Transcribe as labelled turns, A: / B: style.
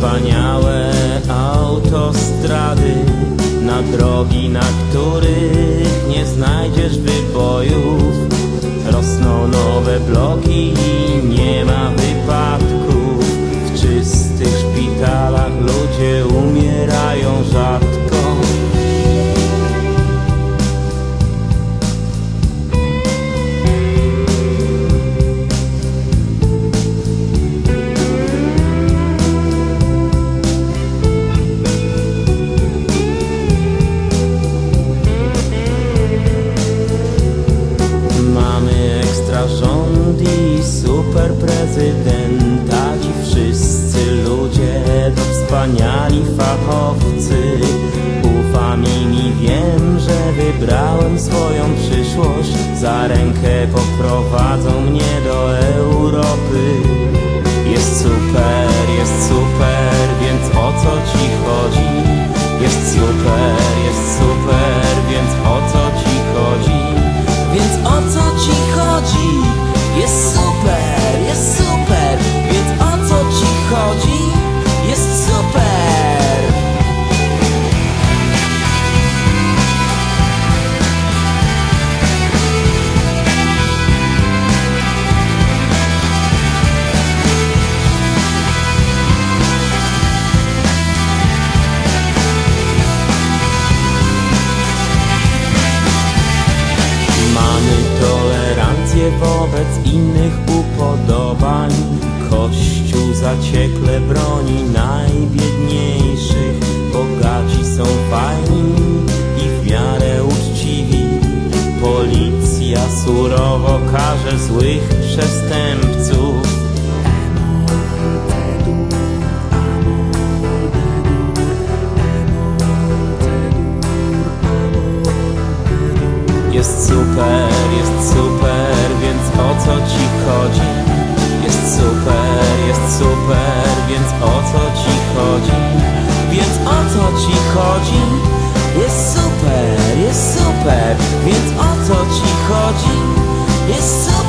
A: wspaniałe autostrady Na drogi, na których nie znajdziesz wybojów. Rosną nowe bloki i nie ma prezydenta Ci wszyscy ludzie to wspaniali fachowcy. Ufam im i wiem, że wybrałem swoją przyszłość. Za rękę poprowadzą mnie upodobań Kościół zaciekle broni najbiedniejszych. Bogaci są fajni i w miarę uczciwi. Policja surowo karze złych przestępców. Jest super, jest super, więc o co ci chodzi? Ci chodzi? Jest super, jest super, więc o co ci chodzi? Jest super!